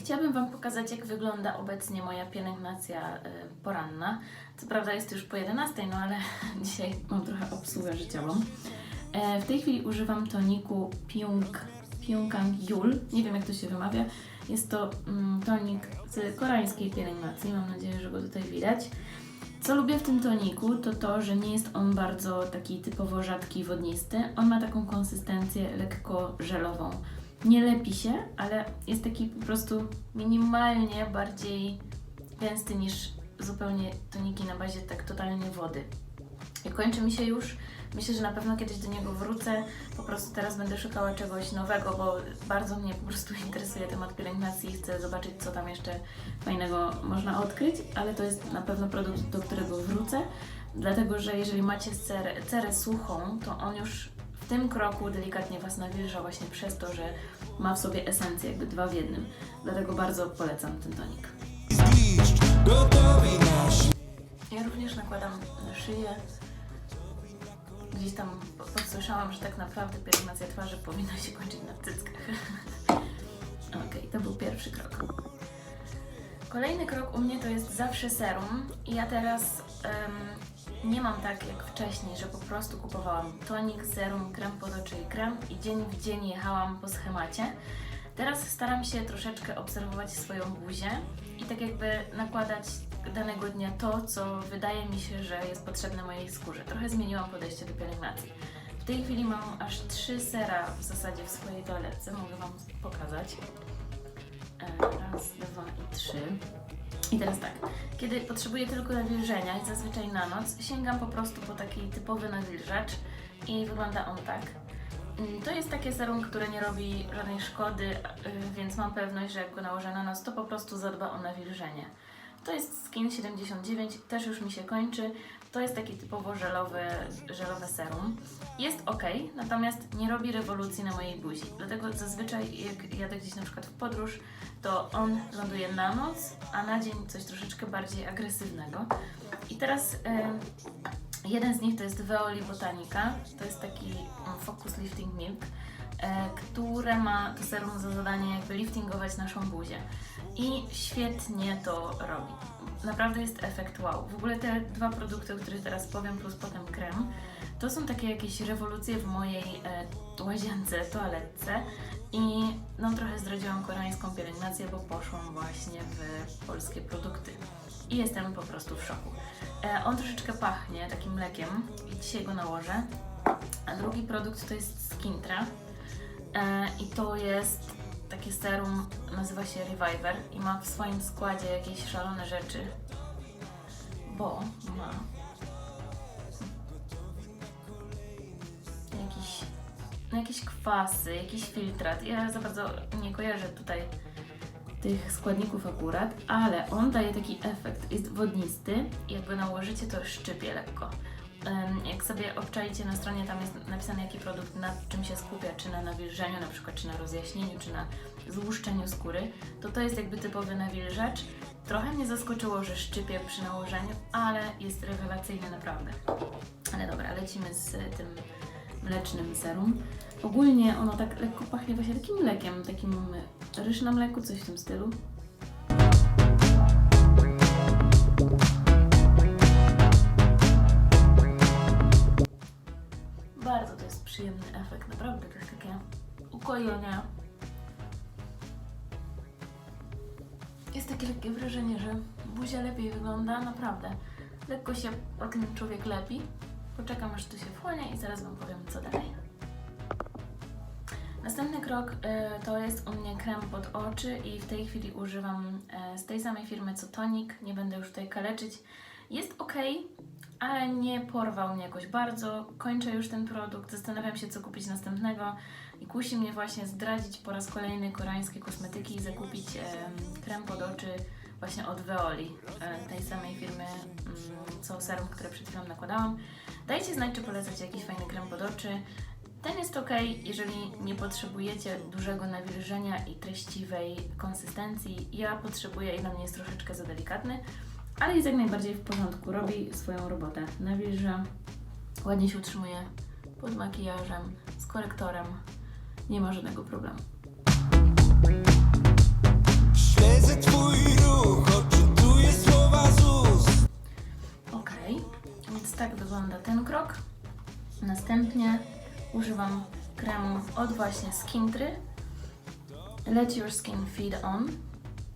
Chciałabym Wam pokazać, jak wygląda obecnie moja pielęgnacja y, poranna. Co prawda jest już po 11, no ale dzisiaj mam trochę obsługę życiową. E, w tej chwili używam toniku Pyung, Pyungkang Yul. Nie wiem, jak to się wymawia. Jest to mm, tonik z koreańskiej pielęgnacji. Mam nadzieję, że go tutaj widać. Co lubię w tym toniku, to to, że nie jest on bardzo taki typowo rzadki, wodnisty. On ma taką konsystencję lekko żelową. Nie lepi się, ale jest taki po prostu minimalnie bardziej gęsty niż zupełnie toniki na bazie tak totalnie wody. I kończy mi się już. Myślę, że na pewno kiedyś do niego wrócę. Po prostu teraz będę szukała czegoś nowego, bo bardzo mnie po prostu interesuje temat pielęgnacji i chcę zobaczyć, co tam jeszcze fajnego można odkryć, ale to jest na pewno produkt, do którego wrócę. Dlatego, że jeżeli macie cerę, cerę suchą, to on już tym kroku delikatnie Was nawilża właśnie przez to, że ma w sobie esencję, jakby dwa w jednym. Dlatego bardzo polecam ten tonik. Ja również nakładam na szyję. Gdzieś tam po- podsłyszałam, że tak naprawdę pielęgnacja twarzy powinna się kończyć na cyckach. Okej, to był pierwszy krok. Kolejny krok u mnie to jest zawsze serum i ja teraz em, nie mam tak jak wcześniej, że po prostu kupowałam tonik, serum, krem pod oczy i krem i dzień w dzień jechałam po schemacie. Teraz staram się troszeczkę obserwować swoją buzię i tak jakby nakładać danego dnia to, co wydaje mi się, że jest potrzebne mojej skórze. Trochę zmieniłam podejście do pielęgnacji. W tej chwili mam aż trzy sera w zasadzie w swojej toaletce, mogę Wam pokazać. E, Raz, dwa i trzy. I teraz tak, kiedy potrzebuję tylko nawilżenia i zazwyczaj na noc, sięgam po prostu po taki typowy nawilżacz i wygląda on tak. Mm, To jest takie serum, które nie robi żadnej szkody, y, więc mam pewność, że jak go nałożę na noc, to po prostu zadba o nawilżenie. To jest Skin 79, też już mi się kończy. To jest taki typowo żelowy, żelowe serum. Jest ok, natomiast nie robi rewolucji na mojej buzi. Dlatego zazwyczaj jak jadę gdzieś na przykład w podróż, to on ląduje na noc, a na dzień coś troszeczkę bardziej agresywnego. I teraz jeden z nich to jest Veoli Botanica. To jest taki mm, Focus Lifting Milk, które ma to serum za zadanie jakby liftingować naszą buzię. I świetnie to robi. Naprawdę jest efekt wow. W ogóle te dwa produkty, o których teraz powiem, plus potem krem, to są takie jakieś rewolucje w mojej e, łazience, toaletce i no trochę zdradziłam koreańską pielęgnację, bo poszłam właśnie w polskie produkty. I jestem po prostu w szoku. E, on troszeczkę pachnie takim mlekiem i dzisiaj go nałożę. A drugi produkt to jest Skintra e, i to jest takie serum, nazywa się Reviver i ma w swoim składzie jakieś szalone rzeczy, bo ma jakiś, no jakieś kwasy, jakiś filtrat. Ja za bardzo nie kojarzę tutaj tych składników akurat, ale on daje taki efekt, jest wodnisty i jakby nałożycie to szczypie lekko. Jak sobie obczaicie na stronie, tam jest napisane jaki produkt na czym się skupia, czy na nawilżeniu, na przykład, czy na rozjaśnieniu, czy na złuszczeniu skóry, to to jest jakby typowy nawilżacz. Trochę mnie zaskoczyło, że szczypie przy nałożeniu, ale jest rewelacyjny naprawdę. Ale dobra, lecimy z tym mlecznym serum. Ogólnie ono tak lekko pachnie właśnie takim mlekiem, takim ryż na mleku, coś w tym stylu. Przyjemny efekt, naprawdę to jest takie ukojenie. Jest takie lekkie wrażenie, że buzia lepiej wygląda, naprawdę. Lekko się po tym człowiek lepi. Poczekam aż to się wchłonie i zaraz Wam powiem co dalej. Następny krok y, to jest u mnie krem pod oczy i w tej chwili używam y, z tej samej firmy co tonik. Nie będę już tutaj kaleczyć. Jest ok, ale nie porwał mnie jakoś bardzo. Kończę już ten produkt, zastanawiam się co kupić następnego i kusi mnie właśnie zdradzić po raz kolejny koreańskie kosmetyki i zakupić em, krem pod oczy właśnie od Veoli, e, tej samej firmy mm, co serum, które przed chwilą nakładałam. Dajcie znać, czy polecacie jakiś fajny krem pod oczy. Ten jest ok, jeżeli nie potrzebujecie dużego nawilżenia i treściwej konsystencji. Ja potrzebuję i dla mnie jest troszeczkę za delikatny, ale jest jak najbardziej w porządku, robi swoją robotę. Nawilża, ładnie się utrzymuje pod makijażem, z korektorem, nie ma żadnego problemu. Śledzę twój ruch, odczytuję słowa. Ok, więc tak wygląda ten krok. Następnie używam kremu od właśnie Skintry. Let Your Skin Feed On.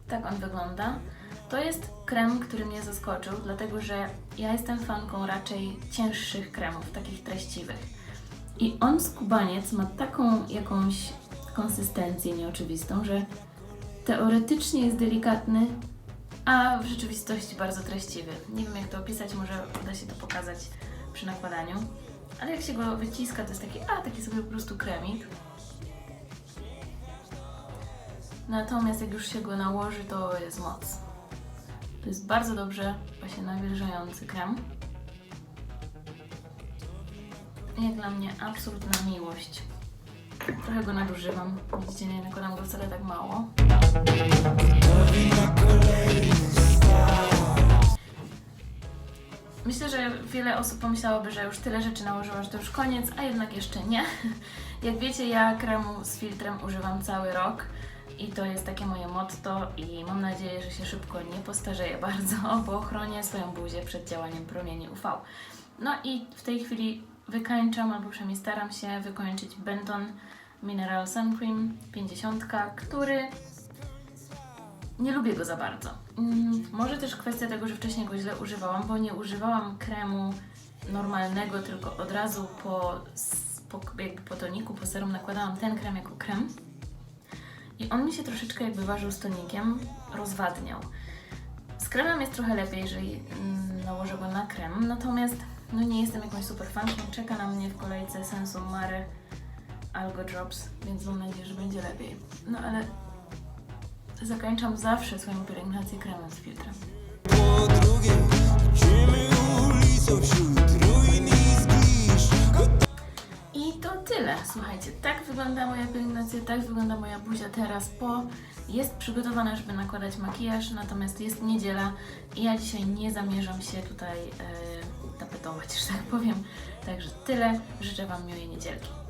Tak on wygląda. To jest krem, który mnie zaskoczył, dlatego że ja jestem fanką raczej cięższych kremów, takich treściwych. I on skubaniec ma taką jakąś konsystencję nieoczywistą, że teoretycznie jest delikatny, a w rzeczywistości bardzo treściwy. Nie wiem jak to opisać, może uda się to pokazać przy nakładaniu. Ale jak się go wyciska, to jest taki, a taki sobie po prostu kremik. Natomiast jak już się go nałoży, to jest moc. To jest bardzo dobrze właśnie nawilżający krem. Jak dla mnie absolutna miłość. Trochę go nadużywam. Widzicie, nie nakładam go wcale tak mało. Myślę, że wiele osób pomyślałoby, że już tyle rzeczy nałożyła, że to już koniec, a jednak jeszcze nie. Jak wiecie, ja kremu z filtrem używam cały rok i to jest takie moje motto i mam nadzieję, że się szybko nie postarzeję bardzo, bo chronię swoją buzię przed działaniem promieni UV. No i w tej chwili wykańczam, albo przynajmniej staram się wykończyć Benton Mineral Sun Cream 50, który nie lubię go za bardzo. Mm, może też kwestia tego, że wcześniej go źle używałam, bo nie używałam kremu normalnego, tylko od razu po, po, jakby po toniku, po serum nakładałam ten krem jako krem. I on mi się troszeczkę jakby ważył z tonikiem, rozwadniał. Z kremem jest trochę lepiej, jeżeli mm, nałożę go na krem, natomiast no nie jestem jakąś super fanką. Czeka na mnie w kolejce Sensum Mare Algo Drops, więc mam nadzieję, że będzie lepiej. No ale zakończam zawsze swoją pielęgnację kremem z filtrem. I to tyle. Słuchajcie, tak wygląda moja pielęgnacja, tak wygląda moja buzia teraz po. Jest przygotowana, żeby nakładać makijaż, natomiast jest niedziela i ja dzisiaj nie zamierzam się tutaj e, tapetować, że tak powiem. Także tyle. Życzę Wam miłej niedzielki.